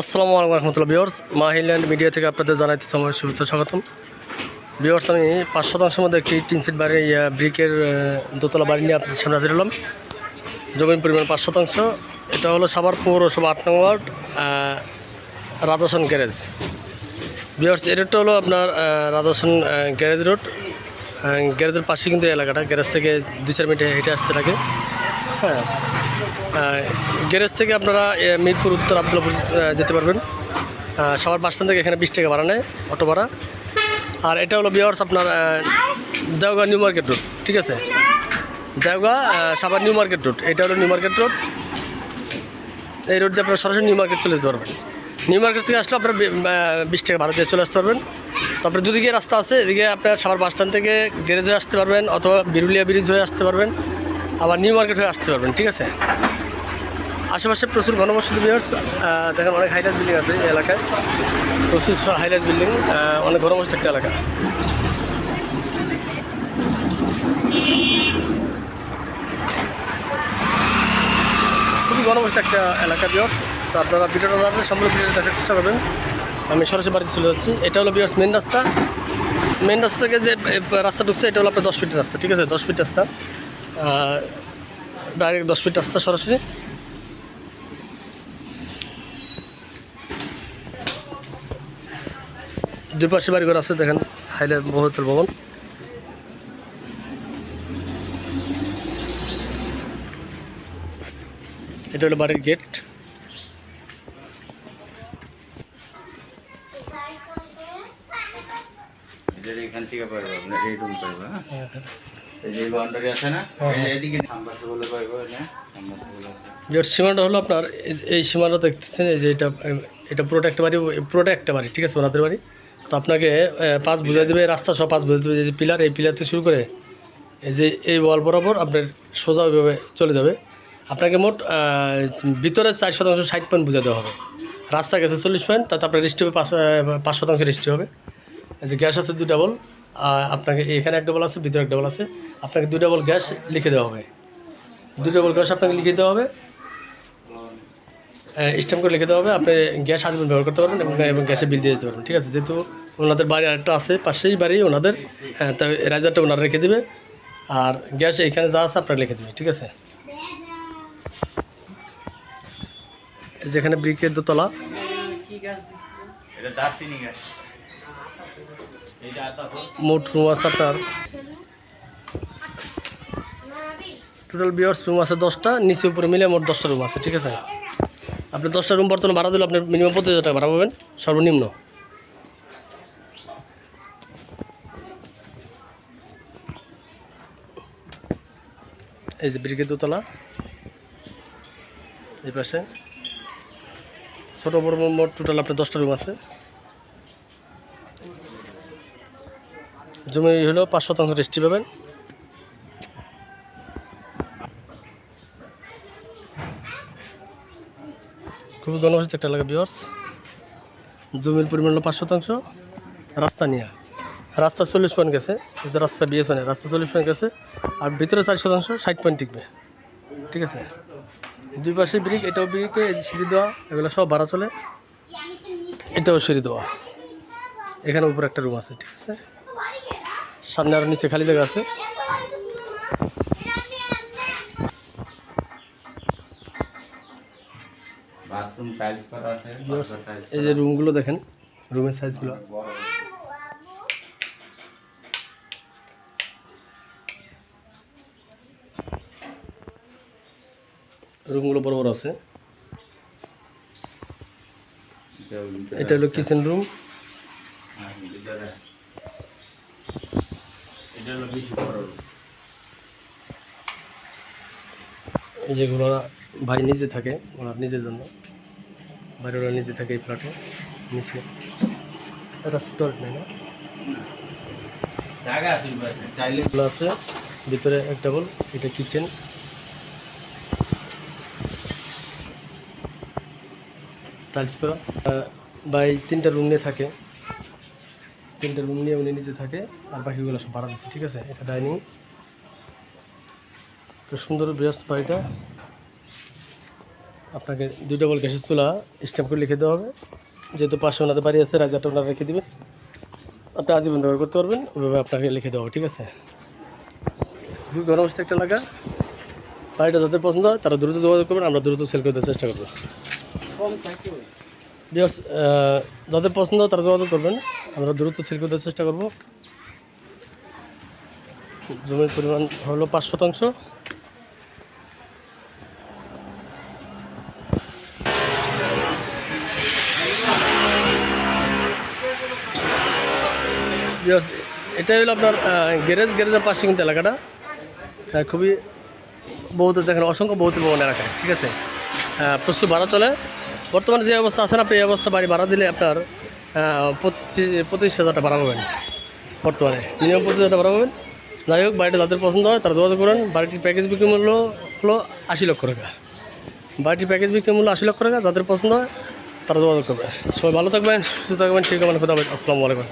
আসসালামু আলাইকুম রহমতুল্লাহ বিওর্স মাহিল্যান্ড মিডিয়া থেকে আপনাদের জানাইতে সময় শুভেচ্ছা স্বাগতম। বিওর্স আমি পাঁচ শতাংশের মধ্যে একটি টিন সিট বাড়ি ব্রিকের দোতলা বাড়ি নিয়ে আপনাদের সামনে হাজির হলাম। জমির পরিমাণ পাঁচ শতাংশ। এটা হলো সাভার পৌরসভা আট নম্বর ওয়ার্ড রাধাসন গ্যারেজ। বিওর্স এই রোডটা হলো আপনার রাধাসন গ্যারেজ রোড গ্যারেজের পাশে কিন্তু এলাকাটা, গ্যারেজ থেকে দুই চার মিনিটে হেঁটে আসতে লাগে। হ্যাঁ। গ্যারেজ থেকে আপনারা মিরপুর, উত্তর আবদুল্লাপুর যেতে পারবেন। সবার বাস থেকে এখানে বিশ টাকা ভাড়া নেয় অটো ভাড়া। আর এটা হলো বিয়ার্স আপনার দেওগাঁ নিউ মার্কেট রোড, ঠিক আছে? দেওগাঁ সাবার নিউ মার্কেট রোড, এটা হলো নিউ মার্কেট রোড। এই রোড দিয়ে আপনারা সরাসরি নিউ মার্কেট চলে যেতে পারবেন। নিউ মার্কেট থেকে আসলে আপনারা বিশ টাকা ভাড়া দিয়ে চলে আসতে পারবেন। তারপরে দুদিকে রাস্তা আছে, এদিকে আপনার সাবার বাস স্ট্যান্ড থেকে গ্যারেজ হয়ে আসতে পারবেন, অথবা বিরুলিয়া ব্রিজ হয়ে আসতে পারবেন। আবার নিউ মার্কেট হয়ে আসতে পারবেন, ঠিক আছে? আশেপাশে প্রচুর ঘনবসতি বিহার্স দেখেন অনেক হাইলাইট বিল্ডিং আছে এই এলাকায়। প্রচুর হাইলাইট বিল্ডিং অনেক ঘনবসতি একটা এলাকা। খুবই ঘনবসতি একটা এলাকা বিয়ার্স তো আপনারা ভিডিওটা জানলে সম্পূর্ণ ভিডিও দেখার চেষ্টা করবেন। আমি সরাসরি বাড়িতে চলে যাচ্ছি। এটা হলো বিয়ার্স মেন রাস্তা। মেন রাস্তা থেকে যে রাস্তা ঢুকছে, এটা হলো আপনার দশ ফিটের রাস্তা, ঠিক আছে? দশ ফিট রাস্তা। ডাইরেক্ট দশ ফিট রাস্তা সরাসরি। দুই পাশে বাড়িঘর আছে দেখেন হাইলে বহুতল ভবন। এটা হলো বাড়ির গেট। এখান থেকে পারব আপনার এই রুম পারব হ্যাঁ। হ্যাঁ, এই যে এদিকে সামবাসে বলে পারব না সামবাসে বলে আছে বিরাট সীমাটা হলো আপনার এই- সীমাটা দেখতেছেন এই যে এটা এটা পুরোটা একটা বাড়ি পুরোটা একটা বাড়ি ঠিক আছে ওনাদের বাড়ি। তো আপনাকে পাঁচ বুঝাই দেবে রাস্তা সব পাঁচ বুঝাই দেবে যে পিলার এই পিলার থেকে শুরু করে এই যে এই ওয়াল বরাবর আপনার সোজা ওইভাবে চলে যাবে। আপনাকে মোট ভিতরে চার শতাংশ ষাট পয়েন্ট বুঝে দেওয়া হবে। রাস্তা গেছে চল্লিশ পয়েন্ট তাতে আপনার রেজিস্ট্রি হবে পাঁচ পাঁচ শতাংশ রেজিস্ট্রি হবে। এই যে গ্যাস আছে দুই ডাবল আপনাকে এখানে এক ডবল আছে, ভিতরে এক ডবল আছে। আপনাকে দুই ডবল গ্যাস লিখে দেওয়া হবে। দুই ডবল গ্যাস আপনাকে লিখে দেওয়া হবে। স্ট্যাম্প করে লিখে দেওয়া হবে। আপনি গ্যাস আজীবন ব্যবহার করতে পারবেন এবং এবং গ্যাসে বিল দিয়ে দিতে পারবেন। ঠিক আছে? যেহেতু ওনাদের বাড়ি আরেকটা আছে, পাশেই বাড়ি ওনাদের হ্যাঁ তাই রাইজারটা ওনারা রেখে দেবে। আর গ্যাস এখানে যা আছে আপনারা লিখে দেবে ঠিক আছে? যেখানে ব্রিকের দোতলা। আতা মোট রুম আছে আপনার? টোটাল বিয়ার্স রুম আছে দশটা, নিচে উপরে মিলে মোট দশটা রুম আছে, ঠিক আছে? আপনি দশটা রুম বর্তমানে ভাড়া দিলে আপনি মিনিমাম পঁচিশ হাজার টাকা ভাড়া পাবেন, সর্বনিম্ন। এই যে ব্রিগেড দোতলা, এই পাশে। ছোটো বড় মোট টোটাল আপনার দশটা রুম আছে। জমি হলো পাঁচ শতাংশ রেস্টি পাবেন। খুবই ঘনবসতি একটা এলাকা বিয়ার্স জমির পরিমাণ হলো পাঁচ শতাংশ। রাস্তা নিয়ে। রাস্তা চল্লিশ পয়েন্ট গেছে। রাস্তা বিয়েছে না রাস্তা চল্লিশ পয়েন্ট গেছে। আর ভিতরে চার শতাংশ, ষাট পয়েন্ট টিকবে। ঠিক আছে? দুই পাশে ব্রিক এটাও ব্রিকে সিঁড়ি দেওয়া, এগুলো সব ভাড়া চলে। এটাও সিঁড়ি দেওয়া। এখানে উপরে একটা রুম আছে, ঠিক আছে? সামনে আরও নিচে খালি জায়গা আছে। এই যে রুমগুলো দেখেন রুমের সাইজগুলো রুমগুলো বড় বড় আছে। এটা হলো কিচেন রুম। এটা হলো বেশি বড় এই যেগুলো ভাই নিজে থাকে ওনার নিজের জন্য। বাইরে ওরা নিজে থাকে এই ফ্ল্যাটে নিচে। এটা স্টোর নেই না? জায়গা আছে চাইলে। আছে ভিতরে এক ডাবল এটা কিচেন টাইলস করা ভাই তিনটা রুম নিয়ে থাকে। তিনটা রুম নিয়ে উনি নিজে থাকে, আর বাকিগুলো সব ভাড়া দিচ্ছে ঠিক আছে? এটা ডাইনিং সুন্দর বৃহস্প বাড়িটা। আপনাকে দুই ডবল গ্যাসের চুলা স্ট্যাম্প করে লিখে দেওয়া হবে। যেহেতু পাশে ওনাদের বাড়ি আছে রাজারটা ওনারা রেখে দেবেন। আপনি আজীবন ব্যবহার করতে পারবেন, ওইভাবে আপনাকে লিখে দেওয়া ঠিক আছে? খুবই গরম অবস্থা একটা লাগা বাড়িটা যাদের পছন্দ হয়, তারা দ্রুত যোগাযোগ করবেন, আমরা দ্রুত সেল করে দেওয়ার চেষ্টা করব। Viewers, যাদের পছন্দ তারা যোগাযোগ করবেন। আমরা দ্রুত সেল করে দেওয়ার চেষ্টা করব। জমির পরিমাণ হলো পাঁচ শতাংশ। এটাই হলো আপনার গ্যারেজ। গ্যারেজের পাশে কিন্তু এলাকাটা। আহ, খুবই বহুত দেখেন অসংখ্য বহুত ভবন এলাকায় ঠিক আছে? প্রচুর ভাড়া চলে। বর্তমানে যে অবস্থা আছেন আপনি এই অবস্থা বাড়ি ভাড়া দিলে আপনার পঁচিশ হাজার টাকা ভাড়া পাবেন। বর্তমানে মিনিমাম পঁচিশ হাজার ভাড়া পাবেন। যাই হোক, বাড়িটা যাদের পছন্দ হয় তারা যোগাযোগ করেন। বাড়িটির প্যাকেজ বিক্রি মূল্য হলো আশি লক্ষ টাকা। বাড়িটির প্যাকেজ বিক্রি মূল্য আশি লক্ষ টাকা। যাদের পছন্দ হয় তারা যোগাযোগ করবে সবাই ভালো থাকবেন, সুস্থ থাকবেন, ঠিক আছে। আসসালামু আলাইকুম।